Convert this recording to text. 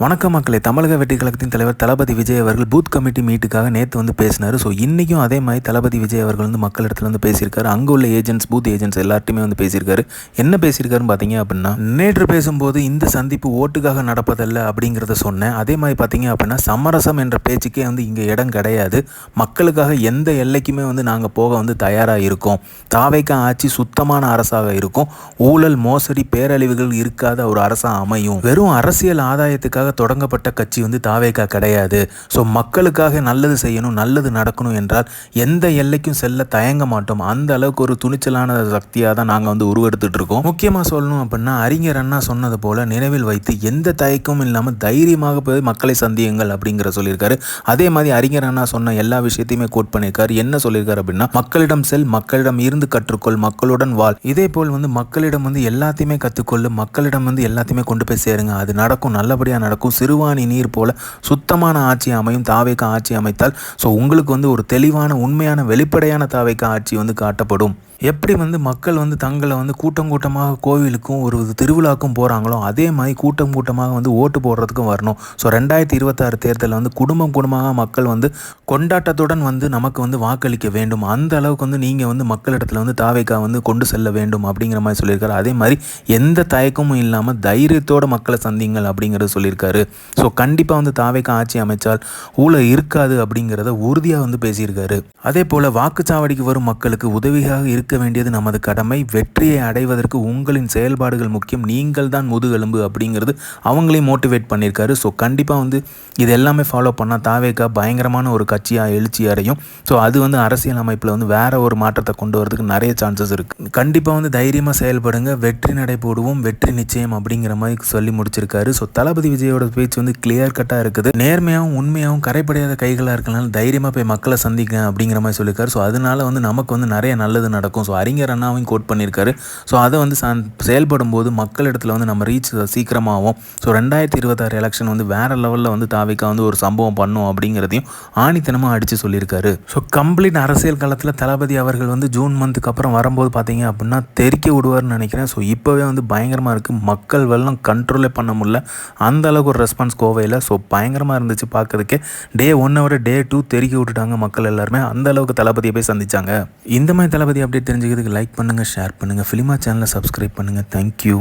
வணக்கம் மக்களே. தமிழக வெற்றி கழகத்தின் தலைவர் தளபதி விஜய் அவர்கள் பூத் கமிட்டி மீட்டுக்காக நேற்று வந்து பேசினார். ஸோ இன்றைக்கும் அதே மாதிரி தளபதி விஜய் அவர்கள் வந்து மக்களிடத்துல வந்து பேசியிருக்காரு. அங்கே உள்ள ஏஜென்ட்ஸ் பூத் ஏஜென்ட்ஸ் எல்லார்ட்டுமே வந்து பேசியிருக்காரு. என்ன பேசியிருக்காருன்னு பார்த்தீங்க அப்படின்னா நேற்று பேசும்போது இந்த சந்திப்பு ஓட்டுக்காக நடப்பதல்ல அப்படிங்கிறத சொன்னேன். அதே மாதிரி பார்த்தீங்க அப்படின்னா சமரசம் என்ற பேச்சுக்கே வந்து இங்கே இடம் கிடையாது. மக்களுக்காக எந்த எல்லைக்குமே வந்து நாங்கள் போக வந்து தயாராக இருக்கோம். தாவைக்கா ஆட்சி சுத்தமான அரசாக இருக்கும். ஊழல் மோசடி பேரழிவுகள் இருக்காத ஒரு அரசாக அமையும். வெறும் அரசியல் ஆதாயத்துக்காக தொடங்கப்பட்ட கட்சி வந்து தாவேகா கிடையாது. ஸோ மக்களுக்காக நல்லது செய்யணும் நல்லது நடக்கணும் என்றால் எந்த எல்லைக்கும் செல்ல தயங்க மாட்டோம். அந்த அளவுக்கு ஒரு துணிச்சலான சக்தியாக தான் நாங்கள் வந்து உருவெடுத்துட்டு இருக்கோம் முக்கியமாக சொல்லணும் அப்படின்னா அறிஞர் அண்ணா சொன்னது போல நினைவில் வைத்து எந்த தயக்கமும் இல்லாமல் தைரியமாக போய் மக்களை சந்தியுங்கள் அப்படிங்கிற சொல்லியிருக்காரு. அதே மாதிரி அறிஞர் அண்ணா சொன்ன எல்லா விஷயத்தையுமே கோட் பண்ணியிருக்காரு. என்ன சொல்லியிருக்காரு அப்படின்னா மக்களிடம் செல் மக்களிடம் இருந்து கற்றுக்கொள் மக்களுடன் வாழ். இதே போல் வந்து மக்களிடம் வந்து எல்லாத்தையுமே கற்றுக்கொள்ளு மக்களிடம் வந்து எல்லாத்தையுமே கொண்டு போய் சேருங்க. அது நடக்கும் நல்லபடியாக நடக்கும். சிறுவாணி நீர் போல சுத்தமான ஆட்சி அமையும். தாவேக்கா ஆட்சி அமைத்தால் ஸோ உங்களுக்கு வந்து ஒரு தெளிவான உண்மையான வெளிப்படையான தாவேக்கா ஆட்சி வந்து காட்டப்படும். எப்படி வந்து மக்கள் வந்து தங்களை வந்து கூட்டம் கூட்டமாக கோவிலுக்கும் ஒரு திருவிழாக்கும் போகிறாங்களோ அதே மாதிரி கூட்டம் கூட்டமாக வந்து ஓட்டு போடுறதுக்கும் வரணும். ஸோ ரெண்டாயிரத்தி இருபத்தாறு தேர்தலில் வந்து குடும்பம் குடும்பமாக மக்கள் வந்து கொண்டாட்டத்துடன் வந்து நமக்கு வந்து வாக்களிக்க வேண்டும். அந்த அளவுக்கு வந்து நீங்கள் வந்து மக்களிடத்தில் வந்து தாவைக்கா வந்து கொண்டு செல்ல வேண்டும் அப்படிங்கிற மாதிரி சொல்லியிருக்காரு. அதே மாதிரி எந்த தயக்கமும் இல்லாமல் தைரியத்தோட மக்களை சந்திங்கள் அப்படிங்கிறத சொல்லியிருக்காரு. ஸோ கண்டிப்பாக வந்து தாவைக்கா ஆட்சி அமைச்சால் ஊழல் இருக்காது அப்படிங்கிறத உறுதியாக வந்து பேசியிருக்காரு. அதே போல் வாக்குச்சாவடிக்கு வரும் மக்களுக்கு உதவியாக இருக்க வேண்டியது நமது கடமை. வெற்றியை அடைவதற்கு உங்களின் செயல்பாடுகள் முக்கியம். நீங்கள் தான் முதுகெலும்பு அப்படிங்கிறது அவங்களையும் மோட்டிவேட் பண்ணியிருக்காரு. ஸோ கண்டிப்பாக வந்து இது எல்லாமே ஃபாலோ பண்ணால் தாவேக்கா பயங்கரமான ஒரு கட்சியாக எழுச்சி அடையும். ஸோ அது வந்து அரசியல் அமைப்பில் வந்து வேற ஒரு மாற்றத்தை கொண்டு வரதுக்கு நிறைய சான்சஸ் இருக்குது கண்டிப்பாக வந்து தைரியமாக செயல்படுங்க. வெற்றி நடை போடுவோம். வெற்றி நிச்சயம் அப்படிங்கிற மாதிரி சொல்லி முடிச்சிருக்காரு. ஸோ தளபதி விஜயோட பேச்சு வந்து கிளியர் கட்டாக இருக்குது. நேர்மையாகவும் உண்மையாகவும் கரைப்படையாத கைகளாக இருக்கனால தைரியமாக போய் மக்களை சந்திக்க அப்படிங்கிற மாதிரி சொல்லியிருக்காரு. ஸோ அதனால வந்து நமக்கு வந்து நிறைய நல்லது நடக்கும். ஸோ அறிஞர் அண்ணாவையும் கோட் பண்ணியிருக்காரு. ஸோ அதை வந்து சந் செயல்படும் போது மக்களிடத்தில் வந்து நம்ம ரீச் சீக்கிரமாகும். ஸோ ரெண்டாயிரத்தி இருபத்தாறு எலெக்ஷன் வந்து வேற லெவலில் வந்து தாவிக்கா வந்து ஒரு சம்பவம் பண்ணும் அப்படிங்கிறதையும் ஆணித்தனமாக அடித்து சொல்லியிருக்காரு. ஸோ கம்ப்ளீட் அரசியல் காலத்தில் தளபதி அவர்கள் வந்து ஜூன் மந்த்துக்கு அப்புறம் வரும்போது பார்த்தீங்க அப்படின்னா தெறிக்க விடுவார்னு நினைக்கிறேன். ஸோ இப்போவே வந்து பயங்கரமாக இருக்குது மக்கள் வெள்ளம் கண்ட்ரோலே பண்ண முடியல. அந்த அளவுக்கு ஒரு ரெஸ்பான்ஸ் கோவையில். ஸோ பயங்கரமாக இருந்துச்சு பார்க்கறதுக்கே டே ஒன்னை விட டே டூ தெறிக்க விட்டுட்டாங்க மக்கள் எல்லாருமே. அந்த அளவுக்கு தளபதியை போய் சந்திச்சாங்க. இந்த மாதிரி தளபதி அப்படி தெரிஞ்சுக்கிறதுக்கு லைக் பண்ணுங்கள் ஷேர் பண்ணுங்கள் ஃபிலிமா சேனலை சப்ஸ்கிரைப் பண்ணுங்கள் தேங்க்யூ